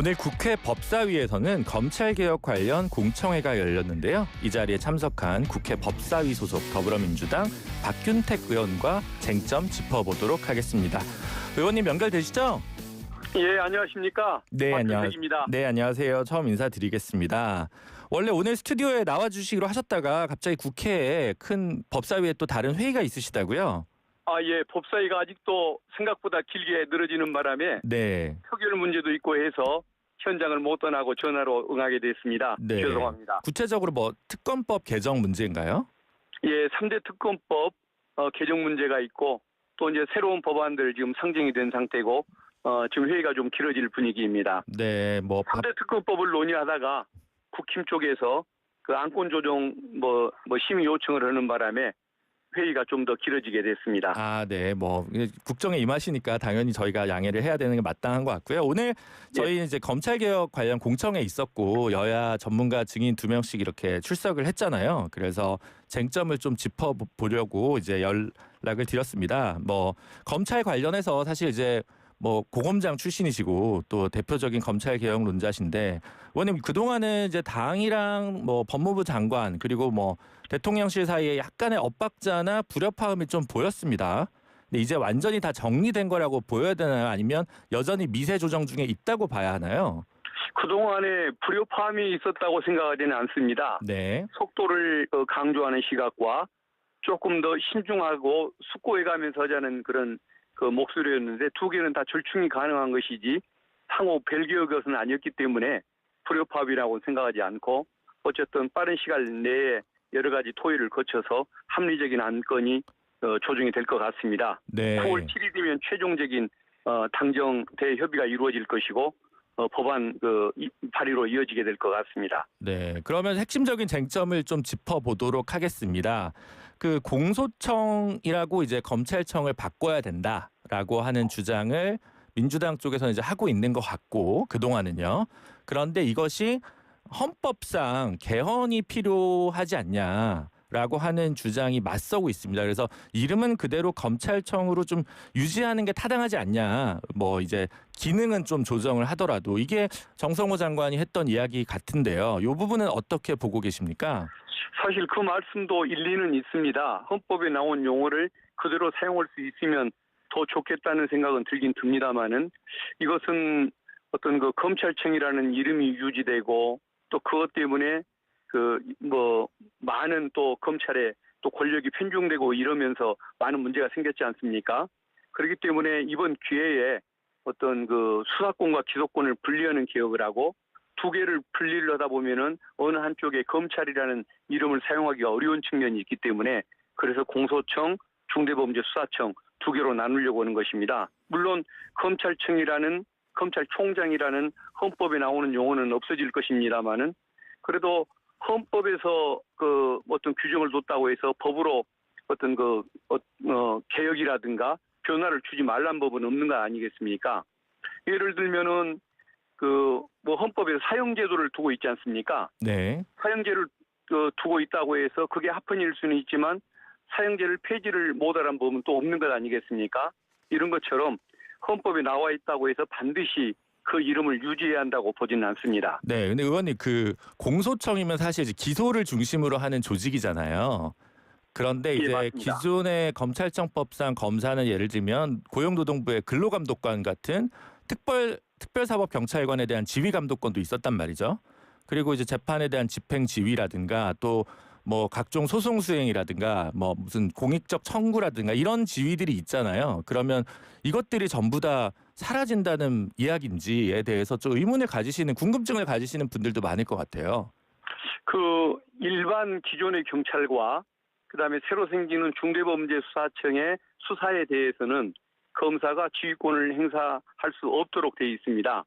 오늘 국회 법사위에서는 검찰개혁 관련 공청회가 열렸는데요. 이 자리에 참석한 국회 법사위 소속 더불어민주당 박균택 의원과 쟁점 짚어보도록 하겠습니다. 의원님 연결되시죠? 예, 안녕하십니까? 네, 안녕- 박준택입니다. 네, 안녕하세요. 처음 인사드리겠습니다. 원래 오늘 스튜디오에 나와 주시기로 하셨다가 갑자기 국회에 큰 법사위에 또 다른 회의가 있으시다고요? 아, 예, 법사위가 아직도 생각보다 길게 늘어지는 바람에 네. 표결 문제도 있고 해서 현장을 못 떠나고 전화로 응하게 됐습니다. 네. 죄송합니다. 구체적으로 뭐 특검법 개정 문제인가요? 예, 3대 특검법 어, 개정 문제가 있고 또 이제 새로운 법안들 지금 상정이 된 상태고 어, 지금 회의가 좀 길어질 분위기입니다. 네, 뭐 법- 3대 특검법을 논의하다가 국힘 쪽에서 그 안건 조정 뭐, 뭐 심의 요청을 하는 바람에 회의가 좀 더 길어지게 됐습니다. 아, 네. 뭐 국정에 임하시니까 당연히 저희가 양해를 해야 되는 게 마땅한 것 같고요. 오늘 저희 이제 검찰 개혁 관련 공청회 있었고 여야 전문가 증인 두 명씩 이렇게 출석을 했잖아요. 그래서 쟁점을 좀 짚어 보려고 이제 연락을 드렸습니다. 뭐 검찰 관련해서 사실 이제 뭐 고검장 출신이시고 또 대표적인 검찰 개혁 논자신데 의원님 그동안은 이제 당이랑 뭐 법무부 장관 그리고 뭐 대통령실 사이에 약간의 엇박자나 불협화음이 좀 보였습니다. 근데 이제 완전히 다 정리된 거라고 보여야 되나요? 아니면 여전히 미세 조정 중에 있다고 봐야 하나요? 그동안에 불협화음이 있었다고 생각하지는 않습니다. 네. 속도를 어, 강조하는 시각과 조금 더 신중하고 숙고해가면서 하자는 그런 그 목소리였는데 두 개는 다 절충이 가능한 것이지 상호 별개의 것은 아니었기 때문에 불협화음이라고 생각하지 않고 어쨌든 빠른 시간 내에 여러 가지 토의를 거쳐서 합리적인 안건이 어, 조정이 될 것 같습니다. 네. 9월 7일 되면 최종적인 어, 당정 대협의가 이루어질 것이고 어, 법안 그 이- 발의로 이어지게 될 것 같습니다. 네. 그러면 핵심적인 쟁점을 좀 짚어 보도록 하겠습니다. 그 공소청이라고 이제 검찰청을 바꿔야 된다라고 하는 주장을 민주당 쪽에서는 이제 하고 있는 것 같고 그동안은요. 그런데 이것이 헌법상 개헌이 필요하지 않냐 라고 하는 주장이 맞서고 있습니다. 그래서 이름은 그대로 검찰청으로 좀 유지하는 게 타당하지 않냐. 뭐 이제 기능은 좀 조정을 하더라도 이게 정성호 장관이 했던 이야기 같은데요. 이 부분은 어떻게 보고 계십니까? 사실 그 말씀도 일리는 있습니다. 헌법에 나온 용어를 그대로 사용할 수 있으면 더 좋겠다는 생각은 들긴 듭니다만은 이것은 어떤 그 검찰청이라는 이름이 유지되고 또 그것 때문에 많은 또 검찰에 또 권력이 편중되고 이러면서 많은 문제가 생겼지 않습니까? 그렇기 때문에 이번 기회에 어떤 그 수사권과 기소권을 분리하는 개혁을 하고 두 개를 분리를 하다 보면은 어느 한쪽에 검찰이라는 이름을 사용하기가 어려운 측면이 있기 때문에 그래서 공소청, 중대범죄수사청 두 개로 나누려고 하는 것입니다. 물론 검찰청이라는 검찰총장이라는 헌법에 나오는 용어는 없어질 것입니다만은 그래도 헌법에서 그 어떤 규정을 뒀다고 해서 법으로 어떤 그 어, 어, 개혁이라든가 변화를 주지 말란 법은 없는 거 아니겠습니까? 예를 들면은 그 뭐 헌법에서 사형제도를 두고 있지 않습니까? 네. 사형제를 어, 두고 있다고 해서 그게 합헌일 수는 있지만 사형제를 폐지를 못하란 법은 또 없는 것 아니겠습니까? 이런 것처럼 헌법에 나와 있다고 해서 반드시 그 이름을 유지해야 한다고 보지는 않습니다. 네. 근데 의원님 그 공소청이면 사실 이제 기소를 중심으로 하는 조직이잖아요. 그런데 예, 이제 맞습니다. 기존의 검찰청법상 검사는 예를 들면 고용노동부의 근로감독관 같은 특별 특별사법 경찰관에 대한 지휘 감독권도 있었단 말이죠. 그리고 이제 재판에 대한 집행 지휘라든가 또 뭐 각종 소송 수행이라든가 뭐 무슨 공익적 청구라든가 이런 지위들이 있잖아요. 그러면 이것들이 전부 다 사라진다는 이야기인지에 대해서 좀 의문을 가지시는 궁금증을 가지시는 분들도 많을 것 같아요. 그 일반 기존의 경찰과 그다음에 새로 생기는 중대범죄수사청의 수사에 대해서는 검사가 지휘권을 행사할 수 없도록 되어 있습니다.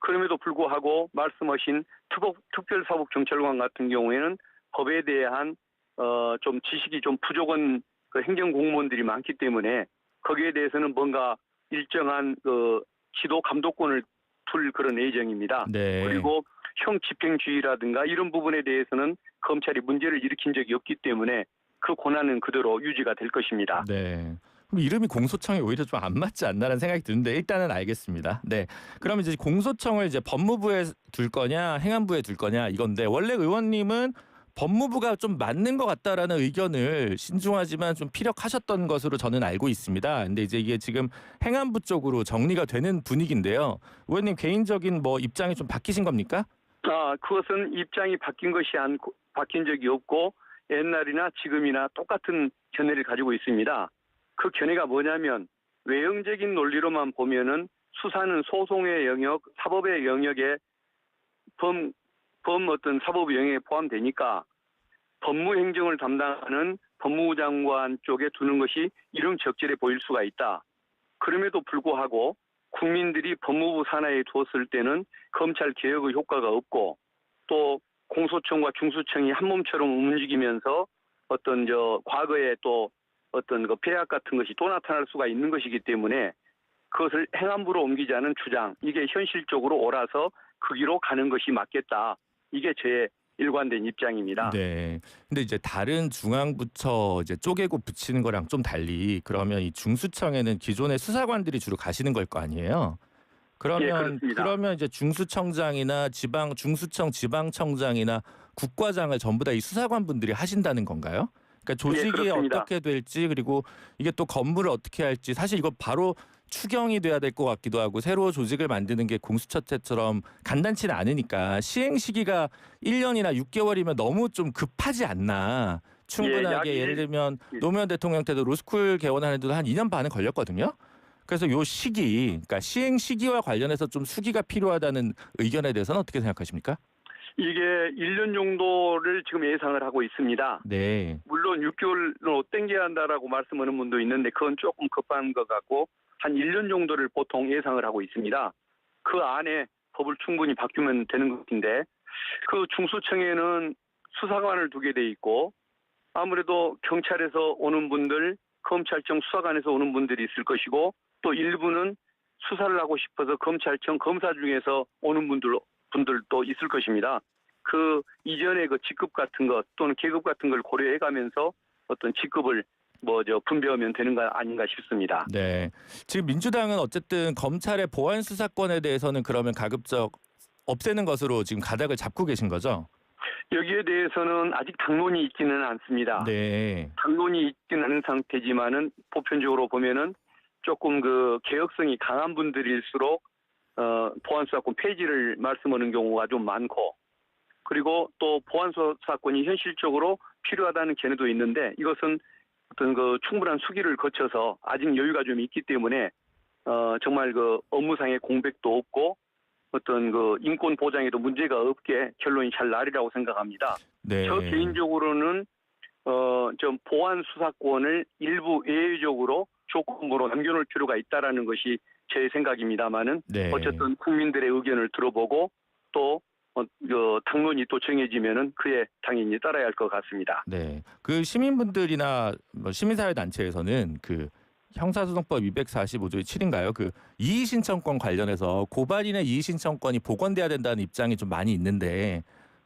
그럼에도 불구하고 말씀하신 특업, 특별사법경찰관 같은 경우에는 법에 대한 어, 좀 지식이 좀 부족한 그 행정공무원들이 많기 때문에 거기에 대해서는 뭔가 일정한 그 지도 감독권을 둘 그런 예정입니다. 네. 그리고 형 집행주의라든가 이런 부분에 대해서는 검찰이 문제를 일으킨 적이 없기 때문에 그 권한은 그대로 유지가 될 것입니다. 네. 그럼 이름이 공소청이 오히려 좀 안 맞지 않나라는 생각이 드는데 일단은 알겠습니다. 네. 그럼 이제 공소청을 이제 법무부에 둘 거냐 행안부에 둘 거냐 이건데 원래 의원님은 법무부가 좀 맞는 것 같다라는 의견을 신중하지만 좀 피력하셨던 것으로 저는 알고 있습니다. 근데 이제 이게 지금 행안부 쪽으로 정리가 되는 분위기인데요. 의원님 개인적인 뭐 입장이 좀 바뀌신 겁니까? 아, 그것은 입장이 바뀐 것이 않고 바뀐 적이 없고 옛날이나 지금이나 똑같은 견해를 가지고 있습니다. 그 견해가 뭐냐면 외형적인 논리로만 보면은 수사는 소송의 영역, 사법의 영역에 범, 범 어떤 사법 영역에 포함되니까 법무행정을 담당하는 법무부 장관 쪽에 두는 것이 이름적절해 보일 수가 있다. 그럼에도 불구하고 국민들이 법무부 산하에 두었을 때는 검찰 개혁의 효과가 없고 또 공소청과 중수청이 한 몸처럼 움직이면서 어떤 저 과거에 또 어떤 그 폐악 같은 것이 또 나타날 수가 있는 것이기 때문에 그것을 행안부로 옮기자는 주장 이게 현실적으로 옳아서 그 길로 가는 것이 맞겠다 이게 제 일관된 입장입니다. 네. 근데 이제 다른 중앙부처 이제 쪼개고 붙이는 거랑 좀 달리 그러면 이 중수청에는 기존의 수사관들이 주로 가시는 걸 거 아니에요? 예, 그러면 그렇습니다. 그러면 이제 중수청장이나 지방 중수청 지방청장이나 국과장을 전부 다 이 수사관 분들이 하신다는 건가요? 그러니까 조직이 예. 어떻게 될지 그리고 이게 또 건물을 어떻게 할지 사실 이거 바로 추경이 돼야 될 것 같기도 하고 새로 조직을 만드는 게 공수처제처럼 간단치는 않으니까 시행 시기가 1년이나 6개월이면 너무 좀 급하지 않나. 충분하게 약 예, 를 일- 들면 예. 노무현 대통령 때도 로스쿨 개원하는 데도 한 2년 반은 걸렸거든요. 그래서 요 시기, 그러니까 시행 시기와 관련해서 좀 수기가 필요하다는 의견에 대해서는 어떻게 생각하십니까? 이게 1년 정도를 지금 예상을 하고 있습니다. 네, 물론 6개월로 땡겨야 한다라고 말씀하는 분도 있는데 그건 조금 급한 것 같고 한 1년 정도를 보통 예상을 하고 있습니다. 그 안에 법을 충분히 바뀌면 되는 것인데 그 중수청에는 수사관을 두게 돼 있고 아무래도 경찰에서 오는 분들, 검찰청 수사관에서 오는 분들이 있을 것이고 또 일부는 수사를 하고 싶어서 검찰청 검사 중에서 오는 분들 분들도 있을 것입니다. 그 이전에 그 직급 같은 것 또는 계급 같은 걸 고려해 가면서 어떤 직급을 뭐 저 분배하면 되는 거 아닌가 싶습니다. 네. 지금 민주당은 어쨌든 검찰의 보안 수사권에 대해서는 그러면 가급적 없애는 것으로 지금 가닥을 잡고 계신 거죠? 여기에 대해서는 아직 당론이 있지는 않습니다. 네. 당론이 있지는 않은 상태지만은 보편적으로 보면은 조금 그 개혁성이 강한 분들일수록 어, 보안수사권 폐지를 말씀하는 경우가 좀 많고 그리고 또 보안수사권이 현실적으로 필요하다는 견해도 있는데 이것은 어떤 그 충분한 수기를 거쳐서 아직 여유가 좀 있기 때문에 어, 정말 그 업무상의 공백도 없고 어떤 그 인권 보장에도 문제가 없게 결론이 잘 나리라고 생각합니다. 네. 저 개인적으로는 어좀 보안 수사권을 일부 예외적으로 조건부로 남겨놓을 필요가 있다라는 것이 제 생각입니다만은 네. 어쨌든 국민들의 의견을 들어보고 또 어, 그 당론이 또 정해지면은 그에 당연히 따라야 할 것 같습니다. 네. 그 시민분들이나 뭐 시민사회 단체에서는 그 형사소송법 245조의 7인가요? 그 이의 신청권 관련해서 고발인의 이의 신청권이 복원돼야 된다는 입장이 좀 많이 있는데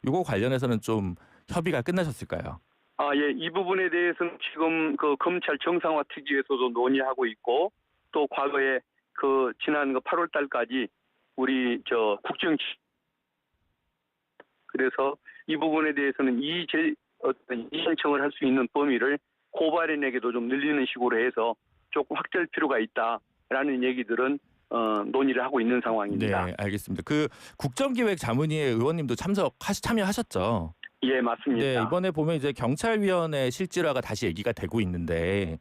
요거 관련해서는 좀 협의가 끝나셨을까요? 아, 예, 이 부분에 대해서는 지금 그 검찰 정상화 특위에서도 논의하고 있고 또 과거에 그 지난 그 8월 달까지 우리 저 국정 그래서 이 부분에 대해서는 이 제 어떤 이 신청을 할 수 있는 범위를 고발인에게도 좀 늘리는 식으로 해서 조금 확대할 필요가 있다라는 얘기들은 어, 논의를 하고 있는 상황입니다. 네, 알겠습니다. 그 국정기획 자문위에 의원님도 참석하시 참여하셨죠? 예, 맞습니다. 네, 이번에 보면 이제 경찰위원회 실질화가 다시 얘기가 되고 있는데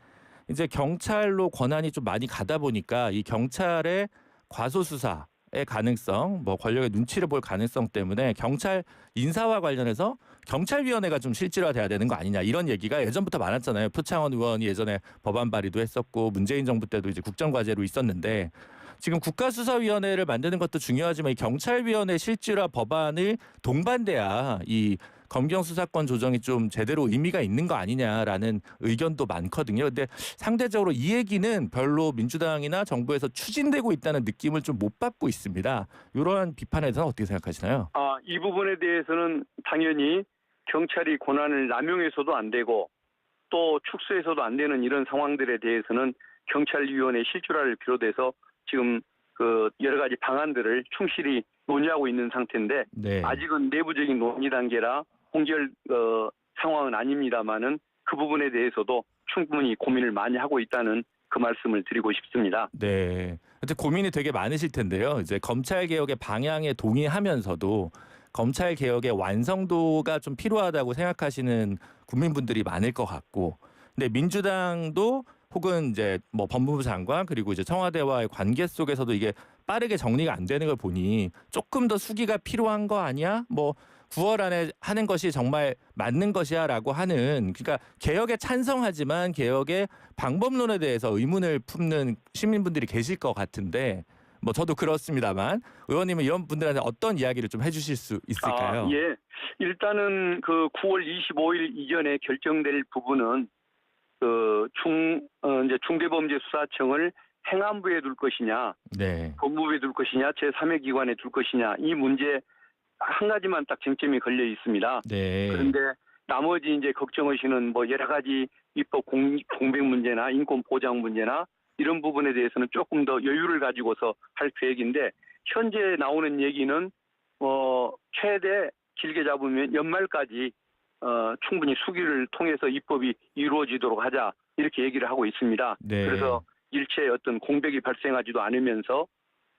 이제 경찰로 권한이 좀 많이 가다 보니까 이 경찰의 과소 수사의 가능성, 뭐 권력의 눈치를 볼 가능성 때문에 경찰 인사와 관련해서 경찰위원회가 좀 실질화돼야 되는 거 아니냐 이런 얘기가 예전부터 많았잖아요. 표창원 의원이 예전에 법안 발의도 했었고 문재인 정부 때도 이제 국정과제로 있었는데 지금 국가수사위원회를 만드는 것도 중요하지만 이 경찰위원회 실질화 법안을 동반돼야 이 검경 수사권 조정이 좀 제대로 의미가 있는 거 아니냐라는 의견도 많거든요. 근데 상대적으로 이 얘기는 별로 민주당이나 정부에서 추진되고 있다는 느낌을 좀 못 받고 있습니다. 이러한 비판에 대해서는 어떻게 생각하시나요? 아, 이 부분에 대해서는 당연히 경찰이 권한을 남용해서도 안 되고 또 축소해서도 안 되는 이런 상황들에 대해서는 경찰위원회 실주라를 비롯해서 지금 그 여러 가지 방안들을 충실히 논의하고 있는 상태인데 네. 아직은 내부적인 논의 단계라 공결 어, 상황은 아닙니다만은 그 부분에 대해서도 충분히 고민을 많이 하고 있다는 그 말씀을 드리고 싶습니다. 네. 근데 고민이 되게 많으실 텐데요. 이제 검찰 개혁의 방향에 동의하면서도 검찰 개혁의 완성도가 좀 필요하다고 생각하시는 국민분들이 많을 것 같고, 근데 민주당도 혹은 이제 뭐 법무부 장관 그리고 이제 청와대와의 관계 속에서도 이게 빠르게 정리가 안 되는 걸 보니 조금 더 수기가 필요한 거 아니야? 뭐 9월 안에 하는 것이 정말 맞는 것이야라고 하는 그러니까 개혁에 찬성하지만 개혁의 방법론에 대해서 의문을 품는 시민분들이 계실 것 같은데 뭐 저도 그렇습니다만 의원님은 이런 분들한테 어떤 이야기를 좀 해주실 수 있을까요? 아, 예. 일단은 그 9월 25일 이전에 결정될 부분은 그중 어, 이제 중대범죄수사청을 행안부에 둘 것이냐, 네, 법무부에 둘 것이냐, 제3의 기관에 둘 것이냐 이 문제 한 가지만 딱 쟁점이 걸려 있습니다. 네, 그런데 나머지 이제 걱정하시는 뭐 여러 가지 입법 공, 공백 문제나 인권 보장 문제나 이런 부분에 대해서는 조금 더 여유를 가지고서 할 계획인데 현재 나오는 얘기는 어 최대 길게 잡으면 연말까지 어 충분히 수기를 통해서 입법이 이루어지도록 하자 이렇게 얘기를 하고 있습니다. 네. 그래서 일체 어떤 공백이 발생하지도 않으면서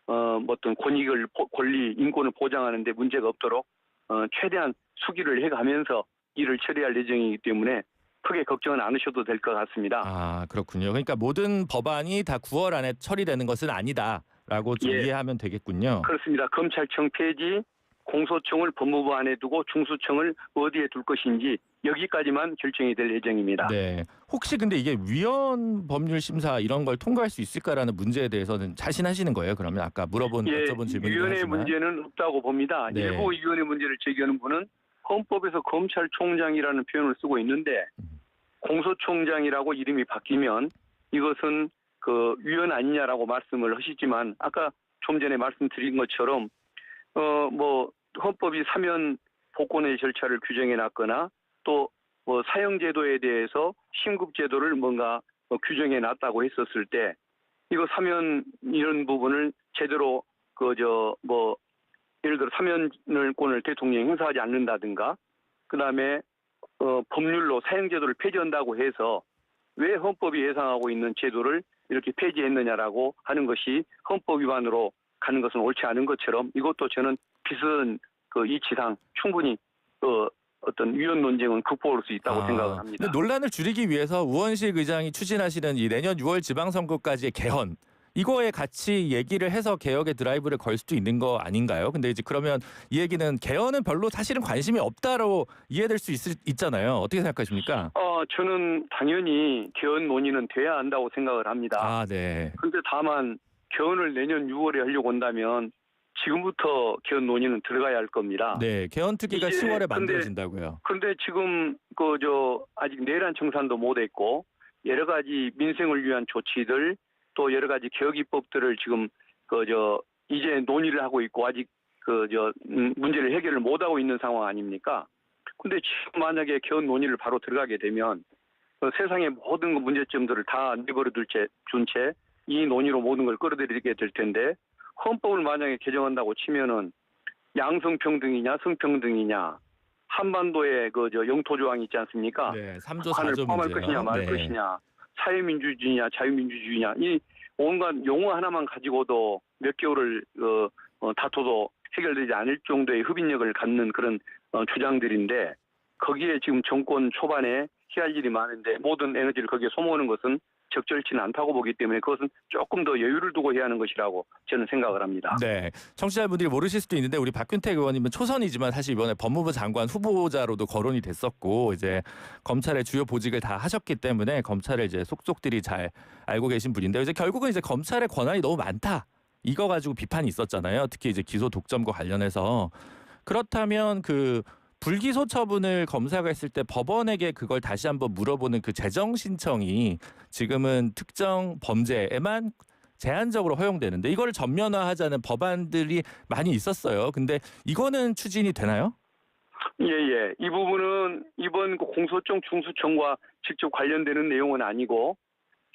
어, 뭐 어떤 권익을 보- 권리 인권을 보장하는데 문제가 없도록 어, 최대한 수기를 해가면서 일을 처리할 예정이기 때문에 크게 걱정은 않으셔도 될 것 같습니다. 아 그렇군요. 그러니까 모든 법안이 다 9월 안에 처리되는 것은 아니다라고 좀 예. 이해하면 되겠군요. 그렇습니다. 검찰청 폐지, 공소청을 법무부 안에 두고 중수청을 어디에 둘 것인지 여기까지만 결정이 될 예정입니다. 네. 혹시 근데 이게 위헌 법률 심사 이런 걸 통과할 수 있을까라는 문제에 대해서는 자신하시는 거예요? 그러면 아까 물어본 예, 여쭤본 위원회 하지만 문제는 없다고 봅니다. 네. 일부 위원회 문제를 제기하는 분은 헌법에서 검찰총장이라는 표현을 쓰고 있는데 음. 공소총장이라고 이름이 바뀌면 이것은 그 위헌 아니냐라고 말씀을 하시지만 아까 좀 전에 말씀드린 것처럼 어 뭐 헌법이 사면 복권의 절차를 규정해 놨거나 또 뭐 사형 제도에 대해서 신급 제도를 뭔가 뭐 규정해 놨다고 했었을 때 이거 사면 이런 부분을 제대로 그 저 뭐 예를 들어 사면권을 대통령이 행사하지 않는다든가 그 다음에 어 법률로 사형 제도를 폐지한다고 해서 왜 헌법이 예상하고 있는 제도를 이렇게 폐지했느냐라고 하는 것이 헌법 위반으로 가는 것은 옳지 않은 것처럼 이것도 저는 비슷한 그 이치상 충분히 그 어떤 위헌 논쟁은 극복할 수 있다고 아, 생각을 합니다. 근데 논란을 줄이기 위해서 우원식 의장이 추진하시는 이 내년 6월 지방선거까지의 개헌 이거에 같이 얘기를 해서 개혁의 드라이브를 걸 수도 있는 거 아닌가요? 근데 이제 그러면 이 얘기는 개헌은 별로 사실은 관심이 없다로 이해될 수 있, 있잖아요. 어떻게 생각하십니까? 어, 저는 당연히 개헌 논의는 돼야 한다고 생각을 합니다. 아, 네. 그런데 다만 개헌을 내년 6월에 하려고 한다면 지금부터 개헌 논의는 들어가야 할 겁니다. 네, 개헌 특위가 이게 10월에 근데- 만들어진다고요. 그런데 지금 그 저 아직 내란 청산도 못 했고 여러 가지 민생을 위한 조치들 또 여러 가지 개혁 입법들을 지금 그 저 이제 논의를 하고 있고 아직 그 저 문제를 해결을 못 하고 있는 상황 아닙니까? 근데 지금 만약에 개헌 논의를 바로 들어가게 되면 그 세상의 모든 그 문제점들을 다 내버려 둘 채 준 채 이 논의로 모든 걸 끌어들이게 될 텐데 헌법을 만약에 개정한다고 치면은 양성평등이냐 성평등이냐 한반도에 그저 영토 조항이 있지 않습니까? 네, 3조 북한을 4조 포함할 문제요. 것이냐 말 네. 것이냐 사회민주주의냐 자유민주주의냐 이 온갖 용어 하나만 가지고도 몇 개월을 어, 어, 다퉈도 해결되지 않을 정도의 흡인력을 갖는 그런 어, 주장들인데 거기에 지금 정권 초반에 해야 할 일이 많은데 모든 에너지를 거기에 소모하는 것은 적절치는 않다고 보기 때문에 그것은 조금 더 여유를 두고 해야 하는 것이라고 저는 생각을 합니다. 네, 청취자분들이 모르실 수도 있는데 우리 박균택 의원님은 초선이지만 사실 이번에 법무부 장관 후보자로도 거론이 됐었고 이제 검찰의 주요 보직을 다 하셨기 때문에 검찰을 이제 속속들이 잘 알고 계신 분인데 이제 결국은 이제 검찰의 권한이 너무 많다 이거 가지고 비판이 있었잖아요. 특히 이제 기소 독점과 관련해서 그렇다면 그 불기소 처분을 검사가 했을 때 법원에게 그걸 다시 한번 물어보는 그 재정 신청이 지금은 특정 범죄에만 제한적으로 허용되는데 이걸 전면화하자는 법안들이 많이 있었어요. 근데 이거는 추진이 되나요? 예, 예. 이 부분은 이번 그 공소청 중수청과 직접 관련되는 내용은 아니고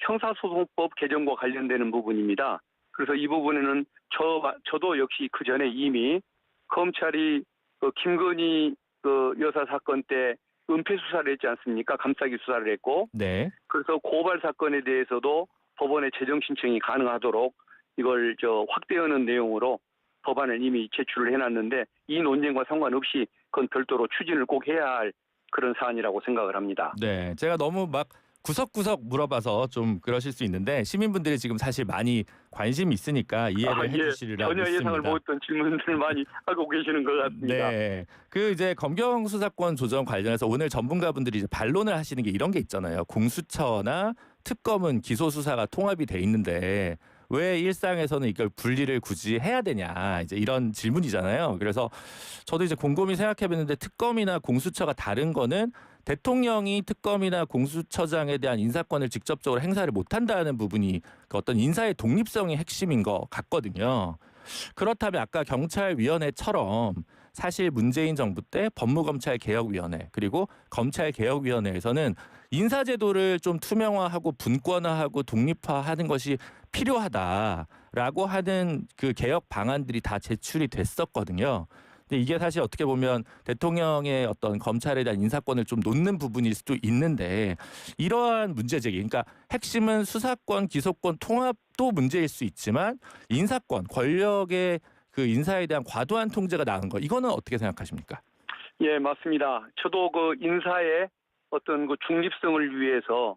형사소송법 개정과 관련되는 부분입니다. 그래서 이 부분에는 저 저도 역시 그 전에 이미 검찰이 그 김건희 그 여사 사건 때 은폐 수사를 했지 않습니까? 감싸기 수사를 했고 네. 그래서 고발 사건에 대해서도 법원에 재정 신청이 가능하도록 이걸 저 확대하는 내용으로 법안을 이미 제출을 해놨는데 이 논쟁과 상관없이 그건 별도로 추진을 꼭 해야 할 그런 사안이라고 생각을 합니다. 네. 제가 너무 막 구석구석 물어봐서 좀 그러실 수 있는데 시민분들이 지금 사실 많이 관심이 있으니까 이해를 아, 예. 해주시리라 전혀 믿습니다. 예상을 못했던 질문들을 많이 하고 계시는 것 같습니다. 네. 그 이제 검경 수사권 조정 관련해서 오늘 전문가분들이 이제 반론을 하시는 게 이런 게 있잖아요. 공수처나 특검은 기소 수사가 통합이 돼 있는데 왜 일상에서는 이걸 분리를 굳이 해야 되냐 이제 이런 질문이잖아요. 그래서 저도 이제 곰곰이 생각해봤는데 특검이나 공수처가 다른 거는 대통령이 특검이나 공수처장에 대한 인사권을 직접적으로 행사를 못한다는 부분이 그 어떤 인사의 독립성이 핵심인 것 같거든요. 그렇다면 아까 경찰위원회처럼 사실 문재인 정부 때 법무검찰개혁위원회 그리고 검찰개혁위원회에서는 인사제도를 좀 투명화하고 분권화하고 독립화하는 것이 필요하다라고 하는 그 개혁 방안들이 다 제출이 됐었거든요. 근데 이게 사실 어떻게 보면 대통령의 어떤 검찰에 대한 인사권을 좀 놓는 부분일 수도 있는데 이러한 문제 제기, 그러니까 핵심은 수사권, 기소권 통합도 문제일 수 있지만 인사권, 권력의 그 인사에 대한 과도한 통제가 나은 거 이거는 어떻게 생각하십니까? 예, 맞습니다. 저도 그 인사의 어떤 그 중립성을 위해서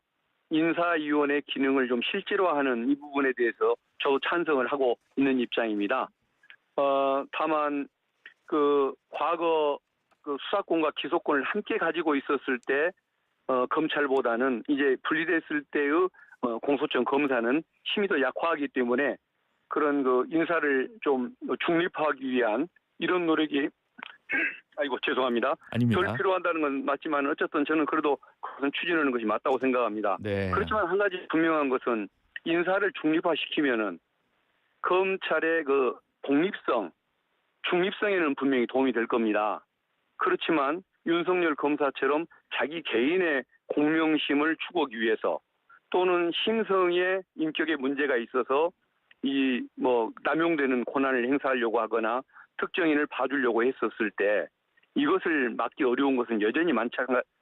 인사위원회 기능을 좀 실제로하는 이 부분에 대해서 저도 찬성을 하고 있는 입장입니다. 어, 다만 그 과거 그 수사권과 기소권을 함께 가지고 있었을 때 어, 검찰보다는 이제 분리됐을 때의 어, 공소청 검사는 힘이 더 약화하기 때문에 그런 그 인사를 좀 중립화하기 위한 이런 노력이 아이고 죄송합니다. 아닙니다. 덜 필요한다는 건 맞지만 어쨌든 저는 그래도 그것은 추진하는 것이 맞다고 생각합니다. 네. 그렇지만 한 가지 분명한 것은 인사를 중립화시키면은 검찰의 그 독립성, 중립성에는 분명히 도움이 될 겁니다. 그렇지만 윤석열 검사처럼 자기 개인의 공명심을 추구하기 위해서 또는 심성의 인격에 문제가 있어서 이 뭐 남용되는 권한을 행사하려고 하거나 특정인을 봐주려고 했었을 때 이것을 막기 어려운 것은 여전히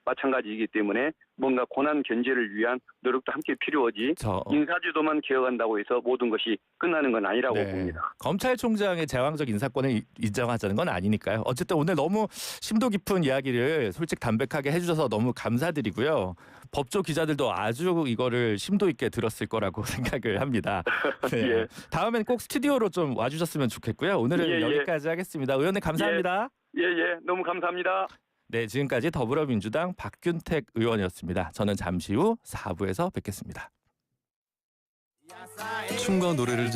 마찬가, 마찬가지이기 때문에 뭔가 권한 견제를 위한 노력도 함께 필요하지 저 인사제도만 개혁한다고 해서 모든 것이 끝나는 건 아니라고 네. 봅니다. 검찰총장의 제왕적 인사권을 이- 인정하자는 건 아니니까요. 어쨌든 오늘 너무 심도 깊은 이야기를 솔직 담백하게 해주셔서 너무 감사드리고요. 법조 기자들도 아주 이거를 심도 있게 들었을 거라고 생각을 합니다. 네. 예. 다음엔 꼭 스튜디오로 좀 와주셨으면 좋겠고요. 오늘은 예, 예. 여기까지 하겠습니다. 의원님 감사합니다. 예, 예, 너무 감사합니다. 네, 지금까지 더불어민주당 박균택 의원이었습니다. 저는 잠시 후 4부에서 뵙겠습니다. 춤과 노래를